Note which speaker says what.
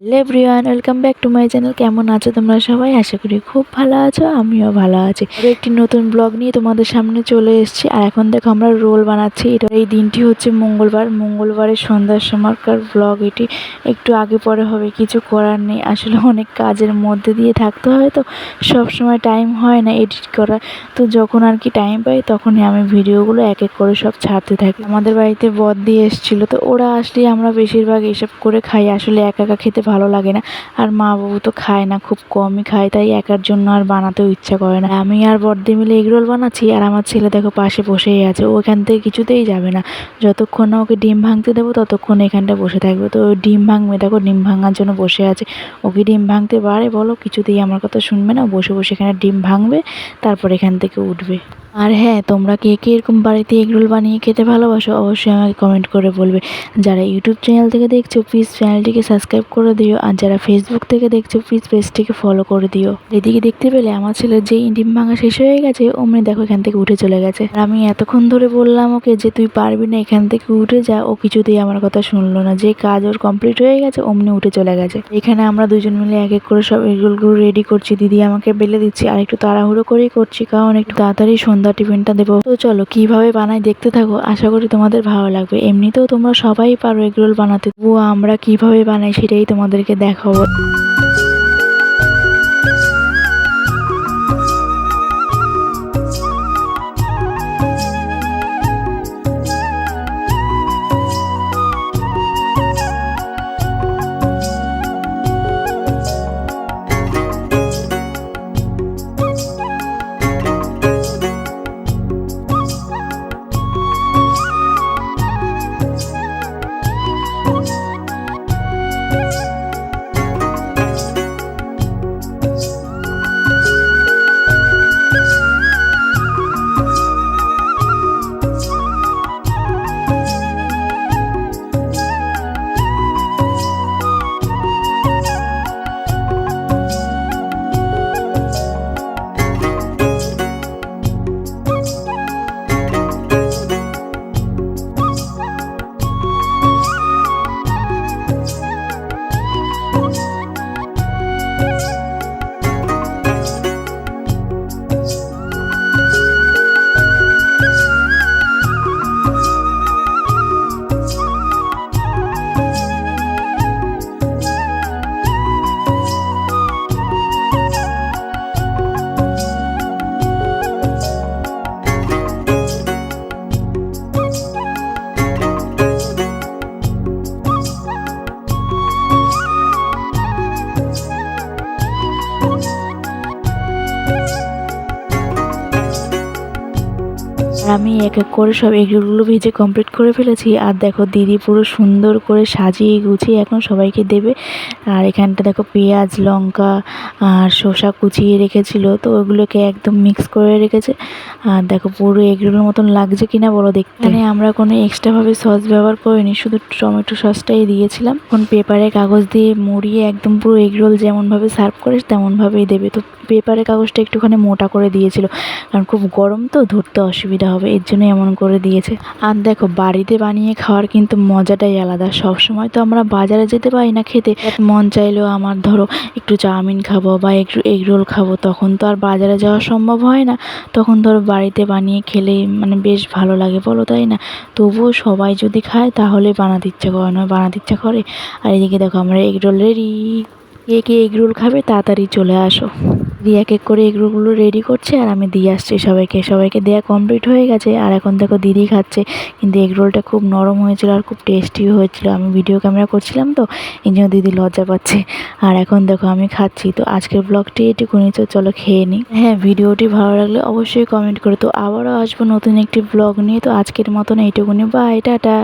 Speaker 1: Hello welcome back to my channel কেমন আছো তোমরা সবাই? আশা করি খুব ভালো আছো, আমিও ভালো আছি। একটি নতুন ব্লগ নিয়ে তোমাদের সামনে চলে এসেছি। আর এখন দেখো আমরা রোল বানাচ্ছি। এটা এই দিনটি হচ্ছে মঙ্গলবার। মঙ্গলবারের সন্ধ্যার সময়কার ব্লগ এটি। একটু আগে পরে হবে, কিছু করার নেই। আসলে অনেক কাজের মধ্যে দিয়ে থাকতে হয় তো, সব সময় টাইম হয় না এডিট করার। তো যখন আর কি টাইম পাই, তখনই আমি ভিডিওগুলো এক এক করে সব ছাড়তে থাকি। আমাদের বাড়িতে বদ দিয়ে এসেছিল তো, ওরা আসলে আমরা বেশিরভাগ এসব করে খাই। আসলে একা একা খেতে ভালো লাগে না। আর মা বাবু তো খায় না, খুব কমই খায়, তাই একার জন্য আর বানাতেও ইচ্ছা করে না। আমি আর বর্দি মিলে এগরোল বানাচ্ছি, আর আমার ছেলে দেখো পাশে বসেই আছে, ও এখান থেকে কিছুতেই যাবে না। যতক্ষণ না ওকে ডিম ভাঙতে দেবো, ততক্ষণ এখানটা বসে থাকবে। তো ও ডিম ভাঙবে, দেখো ডিম ভাঙার জন্য বসে আছে। ওকে ডিম ভাঙতে পারে বলো, কিছুতেই আমার কথা শুনবে না বসে বসে এখানে ডিম ভাঙবে, তারপর এখান থেকে উঠবে। আর হ্যাঁ তোমরা কে কে এরকম বাড়িতে এগরোল বানিয়ে খেতে ভালোবাসো অবশ্যই আমাকে কমেন্ট করে বলবে। যারা ইউটিউব চ্যানেল থেকে দেখছ প্লিজ চ্যানেলটিকে সাবস্ক্রাইব করে দিও। আর যারা ফেসবুক থেকে দেখছ প্লিজ পেজটিকে ফলো করে দিও। এদিকে দেখতে পেলে আমার ছেলে যেই ডিম ভাঙা শেষ হয়ে গেছে, অমনি দেখো এখান থেকে উঠে চলে গেছে। আর আমি এতক্ষণ ধরে বললাম ওকে যে, তুই পারবি না এখান থেকে উঠে যা। ও কিছুতেই আমার কথা শুনলো না। যে কাজ ওর কমপ্লিট হয়ে গেছে, অমনি উঠে চলে গেছে। এখানে আমরা দুজন মিলে এক এক করে সব এগরোলগুলো রেডি করছি। দিদি আমাকে বেলে দিচ্ছি। আর একটু তাড়াহুড়ো করেই করছি, কারণ একটু তাড়াতাড়ি সন্ধ্যা টিফিনটা দেবো। তো চলো, কীভাবে বানাই দেখতে থাকো। আশা করি তোমাদের ভালো লাগবে। এমনিতেও তোমরা সবাই পারো এগরোল বানাতে। তবুও আমরা কীভাবে বানাই সেটাই তোমাদেরকে দেখাবো। আমি এক এক করে সব এগরোলগুলো ভেজে কমপ্লিট করে ফেলেছি। আর দেখো দিদি পুরো সুন্দর করে সাজিয়ে গুছিয়ে এখন সবাইকে দেবে। আর এখানটা দেখো পেঁয়াজ লঙ্কা আর শসা কুচিয়ে রেখেছিল। তো ওগুলোকে একদম মিক্স করে রেখেছে। আর দেখো পুরো এগরোলের মতন লাগছে কিনা বলো দেখতে। এখানে আমরা কোনো এক্সট্রাভাবে সস ব্যবহার করিনি শুধু টমেটো সসটাই দিয়েছিলাম। এখন পেপারে কাগজ দিয়ে মুড়িয়ে একদম পুরো এগরোল যেমনভাবে সার্ভ করে তেমনভাবেই দেবে। তো পেপারের কাগজটা একটুখানি মোটা করে দিয়েছিল। কারণ খুব গরম তো ধরতে অসুবিধা হবে। এর জন্য এমন করে দিয়েছে। আর দেখো, বাড়িতে বানিয়ে খাওয়ার কিন্তু মজাটাই আলাদা। সব সময় তো আমরা বাজারে যেতে পারি না খেতে। মন চাইলেও আমার ধরো, একটু চাউমিন খাব বা একটু এগ রোল খাব, তখন তো আর বাজারে যাওয়া সম্ভব হয় না। তখন ধরো, বাড়িতে বানিয়ে খেলে মানে বেশ ভালো লাগে, বলো তাই না? তবুও সবাই যদি খায়, তাহলে বানাতে ইচ্ছা করে না বানাতে ইচ্ছা করে। আর এদিকে দেখো, আমরা এগ রোল রেডি। কে কে এগ রোল খাবে, তাড়াতাড়ি চলে আসো। দিয়ে এক এক করে এগরোলগুলো রেডি করছে আর আমি দিয়ে আসছি সবাইকে। সবাইকে দেয়া কমপ্লিট হয়ে গেছে আর এখন দেখো দিদি খাচ্ছে। কিন্তু এগরোলটা খুব নরম হয়েছিল আর খুব টেস্টিও হয়েছিল। আমি ভিডিও ক্যামেরা করছিলাম তো, এই জন্য দিদি লজ্জা পাচ্ছে। আর এখন দেখো আমি খাচ্ছি। তো আজকের ব্লগটি এটুকুনি, তো চলো খেয়ে নিই। হ্যাঁ ভিডিওটি ভালো লাগলে অবশ্যই কমেন্ট করো। তো আবারও আসব নতুন একটি ব্লগ নিয়ে। তো আজকের মতন এইটুকুনি। Bye tata.